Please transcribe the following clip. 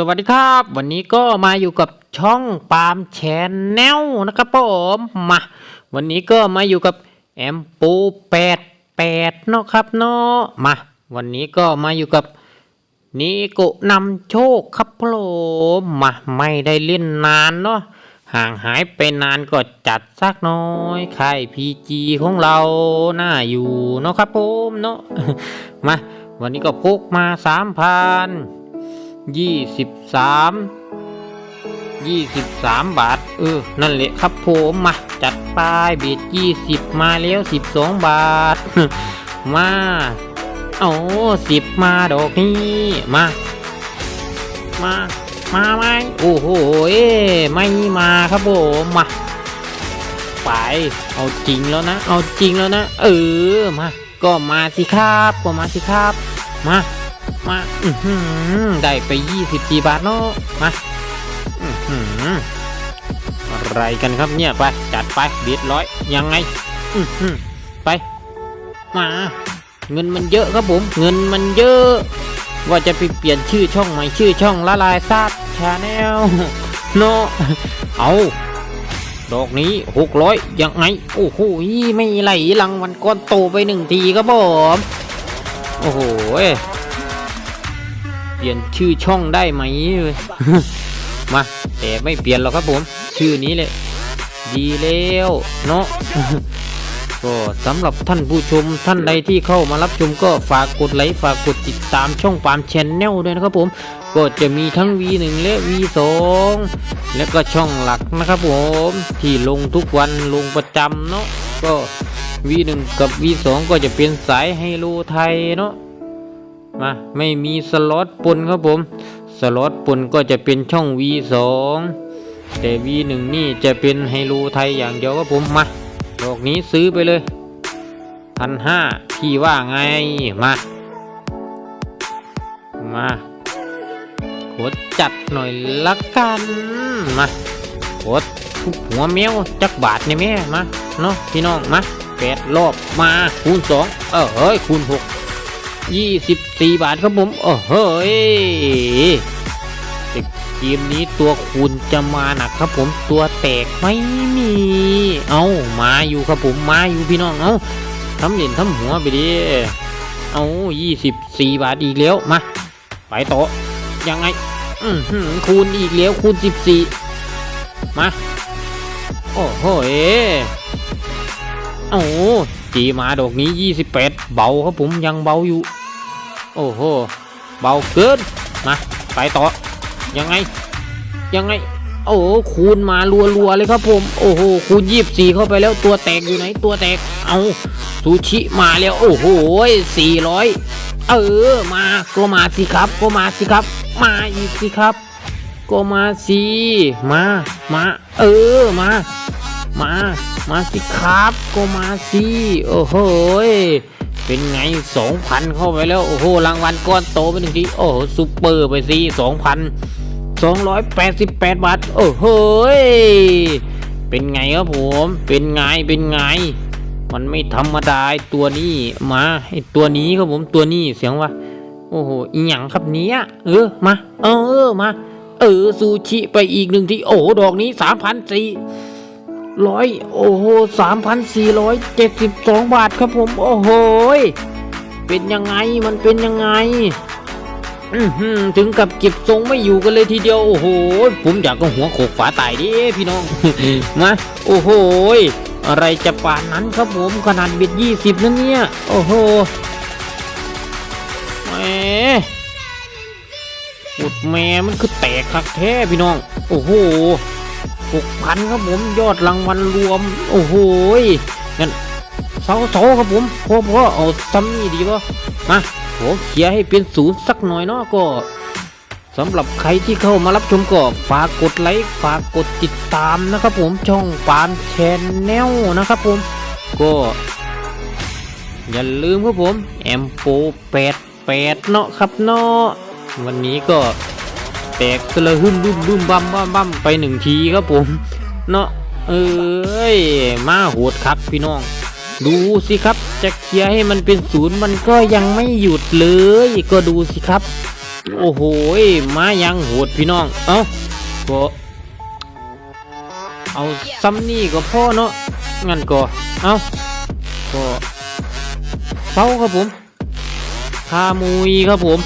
สวัสดีครับ วันนี้ก็มาอยู่กับช่องปาล์มแชนแนลนะครับผมมาวันนี้ก็มาอยู่กับแอมปูแปดแปดเนาะครับเนาะมาวันนี้ก็มาอยู่กับนิโกนำโชคครับผมมาไม่ได้เล่นนานเนาะห่างหายไปนานก็จัดสักน้อยค่ายพีจีของเราน่าอยู่เนาะครับผมเนาะมาวันนี้ก็พกมาสามพัน ยี่สิบสามยี่สิบสามบาท เออ นั่นแหละครับผมมา จัดไปเบียดยี่สิบมาแล้วสิบสองบาท มาเอาสิบมาดอกนี้มา มามาไหมโอ้โหเอ้ไม่มาครับผมมาไป เอาจริงแล้วนะ เอาจริงแล้วนะ เออมา ก็มาสิครับ ก็มาสิครับ มา มาได้ไปยี่สิบสี่บาทเนาะมาอะไรกันครับเนี่ยไป จัดไปเบียดร้อยยังไงไปมาเงินมันเยอะครับผม เงินมันเยอะ ว่าจะไปเปลี่ยนชื่อช่องใหม่ชื่อช่องละลายซาดชาแนลเนาะเอาดอกนี้หกร้อยยังไง โอ้โหไม่ไหลรางวัลก้อนโตไปหนึ่งทีครับผม โอ้โห เปลี่ยนชื่อช่องได้ไหม มาแต่ไม่เปลี่ยนหรอกครับผม ชื่อนี้เลย ดีแล้วเนาะก็สำหรับท่านผู้ชมท่านใดที่เข้ามารับชมก็ฝากกดไลค์ฝากกดติดตามช่องปาล์มชนแนลด้วยนะครับผมก็จะมีทั้ง V1 และ V2 และก็ช่องหลักนะครับผมที่ลงทุกวันลงประจำเนาะก็ V1 กับ V2 ก็จะเป็นสายไฮโลไทยเนาะ มาไม่มีสล็อตปนครับผม สล็อตปนก็จะเป็นช่อง V2 แต่ V1 นี่จะเป็นไฮโลไทยอย่างเดียวครับผมมาดอกนี้ซื้อไปเลยพันห้าพี่ว่าไงมามาขดจัดหน่อยละกันมาขดทุกหัวแมวจักบาทเนี่ยแม่มาเนาะพี่น้องมาแปดรอบมาคูณสองเออเฮ้ยคูณหก ยี่สิบสี่บาทครับผม โอ้เฮ้ยแต่เกมนี้ตัวคูณจะมาหนักครับผมตัวแตกไม่มี เอามาอยู่ครับผมมาอยู่พี่น้อง เอาทำเหรียญทำหัวไปดิเอายี่สิบสี่บาทอีกแล้ว มา ไปต่อ ยังไง อือหือคูณอีกแล้วคูณสิบสี่มา โอ้โหเอ้โอ้จีมาดอกนี้ยี่สิบแปดเบาครับผมยังเบาอยู่ โอ้โห เบาเกิน มา ไปต่อ ยังไง ยังไง โอ้โห คูณมารัวๆเลยครับผม โอ้โห คูณยี่สี่เข้าไปแล้ว ตัวแตกอยู่ไหน ตัวแตก เอาซูชิมาแล้ว โอ้โหสี่ร้อยเออ มา ก็มาสิครับ ก็มาสิครับ มาอีกสิครับ ก็มาสิ มา มา เออ มา มา มาสิครับ ก็มาสิ โอ้โห เป็นไงสองพันเข้าไปแล้ว โอ้โห รางวัลก้อนโตไปหนึ่งที โอ้โหซุปเปอร์ไปสิสองพันสองร้อยแปดสิบแปดบาท โอ้โหยเป็นไงครับผม เป็นไง เป็นไง มันไม่ธรรมดาตัวนี้มาไอตัวนี้ครับผมตัวนี้เสียงว่า โอ้โหอีหยังครับเนี้ยเออมา เออมา เออซูชิไปอีกหนึ่งที โอ้โหดอกนี้สามพันสี่ ร้อยโอ้โหสามพันสี่ร้อยเจ็ดสิบสองบาทครับผมโอ้โหเป็นยังไงมันเป็นยังไงถึงกับเก็บทรงไม่อยู่กันเลยทีเดียวโอ้โห ผมอยากก็หัวโขกฝาตายดิพี่น้องมาโอ้โหอะไรจะป่านนั้นครับผมขนาดเบ็ดยี่สิบนั่นเนี่ยโอ้โหแหมอุดแม่มันคือแตกคักแท้พี่น้อง โอ้โห หกพันครับผมยอดรางวัลรวม โอ้โหงั้นเสาเสาครับผมพอพอเอาซัมนี่ดีป่ะมาผมเขียร์ให้เป็นศูนย์สักหน่อยเนาะก็สำหรับใครที่เข้ามารับชมก็ฝากกดไลค์ฝากกดติดตามนะครับผมช่องปานแชนแนลนะครับผมก็อย่าลืมครับผมแอมโปแปดแปดเนาะครับเนาะวันนี้ก็ แตกคือละหึ่มบึ่มบึ้มบั้มบั้มบัมไปหนึ่งทีครับผม เนาะเอ้ยมาโหดครับพี่น้อง ดูสิครับจะเคลียร์ให้มันเป็นศูนย์มันก็ยังไม่หยุดเลย ก็ดูสิครับ โอ้โหมายังโหดพี่น้อง เอ้าก็เอาซ้ำนี่ก็พ่อเนาะงั้นก็เอ้าก็เศร้าครับผมคามุยครับผม